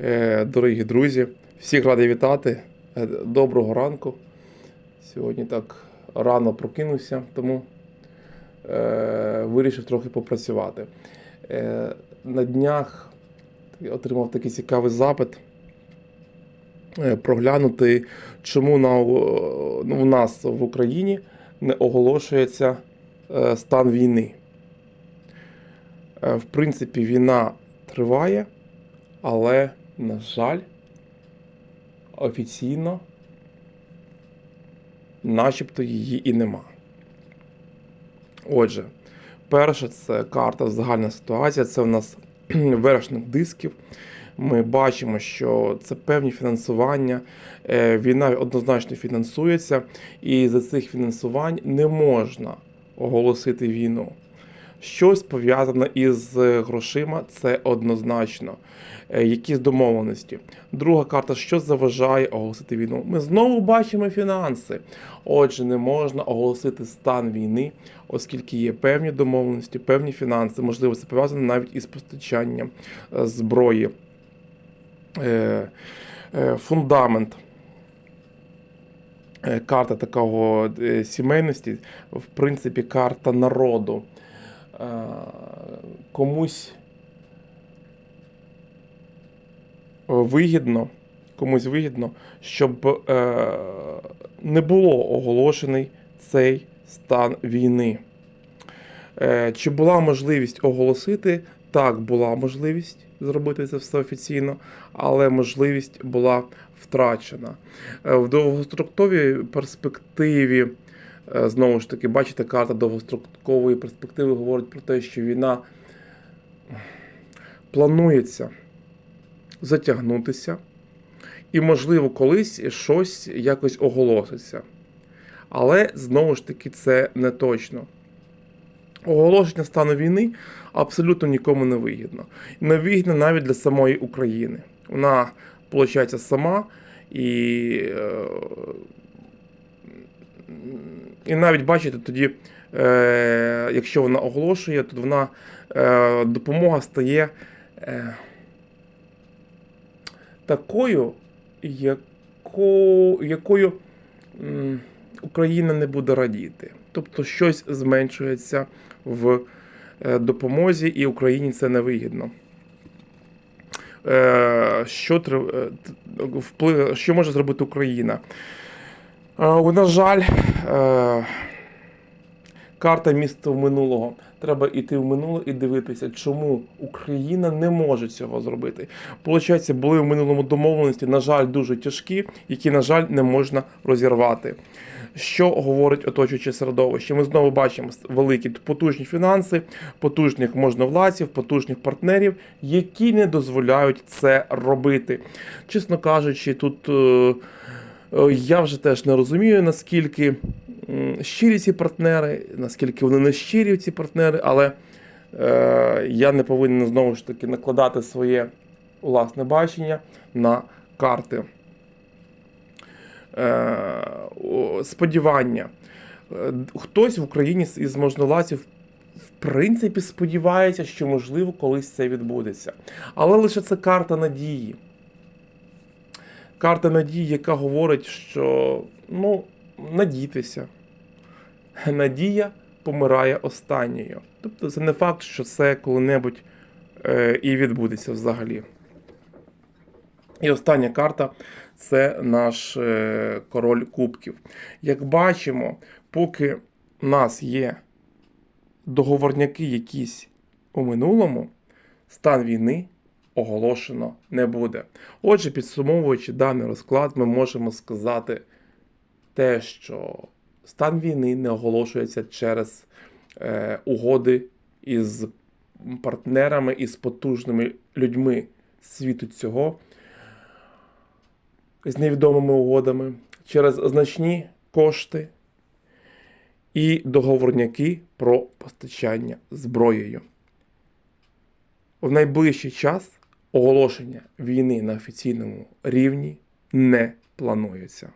Е, Дорогі друзі, всіх радий вітати. Е, Доброго ранку. Сьогодні так рано прокинувся, тому е, вирішив трохи попрацювати. На днях отримав такий цікавий запит проглянути, чому на, ну, у нас в Україні не оголошується стан війни. В принципі, війна триває, але, на жаль, офіційно начебто її і нема. Отже, перше це карта загальна ситуація. Це у нас вершник дисків. Ми бачимо, що це певні фінансування. Е, Війна однозначно фінансується, і за цих фінансувань не можна оголосити війну. Щось пов'язане із грошима, це однозначно. Е, Якісь домовленості. Друга карта, що заважає оголосити війну. Ми знову бачимо фінанси. Отже, не можна оголосити стан війни, оскільки є певні домовленості, певні фінанси. Можливо, це пов'язано навіть із постачанням е, зброї. Е, е, Фундамент. Е, Карта такого е, сімейності, в принципі, карта народу. Е, Комусь вигідно, комусь вигідно, щоб е, не було оголошений цей стан війни. Е, Чи була можливість оголосити? Так, була можливість зробити це все офіційно, але можливість була втрачена. В довгостроковій перспективі, знову ж таки, бачите, карта довгострокової перспективи говорить про те, що війна планується затягнутися, і, можливо, колись щось якось оголоситься. Але знову ж таки це не точно. Оголошення стану війни абсолютно нікому не вигідно. Не вигідно навіть для самої України. Вона, виходить, сама і. І навіть бачите, тоді, е, якщо вона оголошує, то вона е, допомога стає е, такою, яко, якою м, Україна не буде радіти. Тобто щось зменшується в е, допомозі, і Україні це не вигідно. Е, Що, е, що може зробити Україна? Е, На жаль, е, карта міста в минулого. Треба йти в минуле і дивитися, чому Україна не може цього зробити. Получається, були в минулому домовленості, на жаль, дуже тяжкі, які, на жаль, не можна розірвати. Що говорить оточуюче середовище? Ми знову бачимо великі потужні фінанси, потужних можновладців, потужних партнерів, які не дозволяють це робити. Чесно кажучи, тут. Е, Я вже теж не розумію, наскільки щирі ці партнери, наскільки вони не щирі ці партнери, але е, я не повинен знову ж таки накладати своє власне бачення на карти. Е, сподівання. Е, Хтось в Україні із можновладців в принципі сподівається, що можливо колись це відбудеться. Але лише це карта надії карта надії, яка говорить, що ну, надійтеся. Надія помирає останньою. Тобто це не факт, що це коли-небудь е, і відбудеться взагалі. І остання карта це наш е, король кубків. Як бачимо, поки в нас є договорняки якісь у минулому, стан війни оголошено не буде. Отже, підсумовуючи даний розклад, ми можемо сказати те, що стан війни не оголошується через е, угоди із партнерами із потужними людьми світу цього, з невідомими угодами, через значні кошти і договорняки про постачання зброєю. В найближчий час оголошення війни на офіційному рівні не планується.